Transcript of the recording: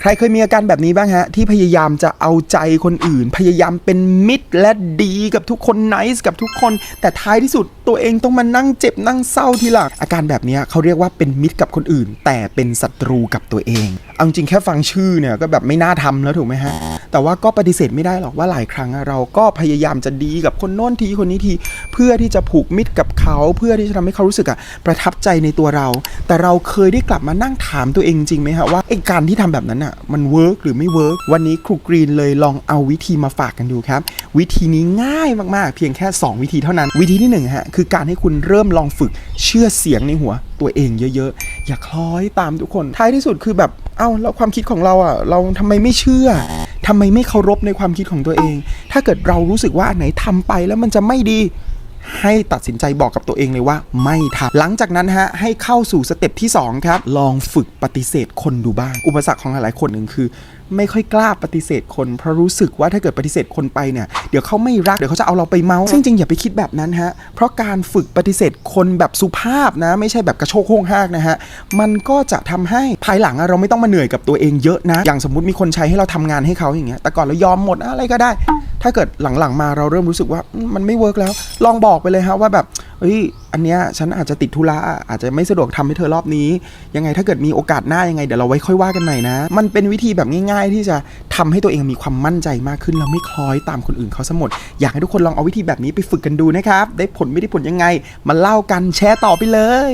ใครเคยมีอาการแบบนี้บ้างฮะ ที่พยายามจะเอาใจคนอื่น พยายามเป็นมิตรและดีกับทุกคนไนซ์กับทุกคน แต่ท้ายที่สุด ตัวเองต้องมานั่งเจ็บนั่งเศร้าทีหลังอาการแบบนี้เขาเรียกว่าเป็นมิตรกับคนอื่น แต่เป็นศัตรูกับตัวเอง เอาจริงแค่ฟังชื่อเนี่ยก็แบบไม่น่าทำแล้วถูกไหมฮะ แต่ว่าก็ปฏิเสธไม่ได้หรอกว่าหลายครั้งเราก็พยายามจะดีกับคนโน้นทีคนนี้ทีเพื่อที่จะผูกมิตรกับเขาเพื่อที่จะทำให้เขารู้สึกอะประทับใจในตัวเรา แต่เราเคยได้กลับมานั่งถามตัวเองจริงไหมฮะว่าไอการที่ทำแบบนั้นอะมันเวิร์กหรือไม่เวิร์กวันนี้ครูกรีนเลยลองเอาวิธีมาฝากกันดูครับ วิธีนี้ง่ายมากๆ เพียงแค่ 2 วิธีเท่านั้น วิธีที่หนึ่งฮะคืือการให้คุณเริ่มลองฝึกเชื่อเสียงในหัวตัวเองเยอะๆ อย่าคล้อยตามทุกคน ท้ายที่สุดคือแบบเอ้าแล้วความคิดของเราอะ เราทำไมไม่เชื่อทำไมไม่เคารพในความคิดของตัวเอง ถ้าเกิดเรารู้สึกว่าอันไหนทำไปแล้วมันจะไม่ดี ให้ตัดสินใจบอกกับตัวเองเลยว่าไม่ทำหลังจากนั้นฮะให้เข้าสู่สเต็ปที่ 2 ครับ ลองฝึกปฏิเสธคนดูบ้าง อุปสรรคของหลายๆคนหนึ่งคือ ไม่ค่อยกล้าปฏิเสธคน เพราะรู้สึกว่าถ้าเกิดปฏิเสธคนไปเนี่ยเดี๋ยวเขาไม่รัก เดี๋ยวเขาจะเอาเราไปเมาส์ซึ่งจริงอย่าไปคิดแบบนั้นฮะเพราะการฝึกปฏิเสธคนแบบสุภาพนะ ไม่ใช่แบบกระโชกโค้งหากนะฮะมันก็จะทำให้ภายหลังเราไม่ต้องมาเหนื่อยกับตัวเองเยอะนะ อย่างสมมติมีคนใช้ให้เราทำงานให้เขาอย่างเงี้ยแต่ก่อนเรายอมหมดอะไรก็ได้ ถ้าเกิดหลังๆมาเราเริ่มรู้สึกว่ามันไม่เวิร์กแล้ว ลองบอกไปเลยฮะว่าแบบเฮ้ยอันเนี้ยฉันอาจจะติดธุระอาจจะไม่สะดวกทำให้เธอรอบนี้ ยังไงถ้าเกิดมีโอกาสหน้ายังไงเดี๋ยวเราไว้ค่อยว่ากันใหม่นะ มันเป็นวิธีแบบง่าย ๆ ที่จะทำให้ตัวเองมีความมั่นใจมากขึ้นแล้วไม่คล้อยตามคนอื่นเขาสมดอยากให้ทุกคนลองเอาวิธีแบบนี้ไปฝึกกันดูนะครับได้ผลไม่ได้ผลยังไง มาเล่ากันแชร์ต่อไปเลย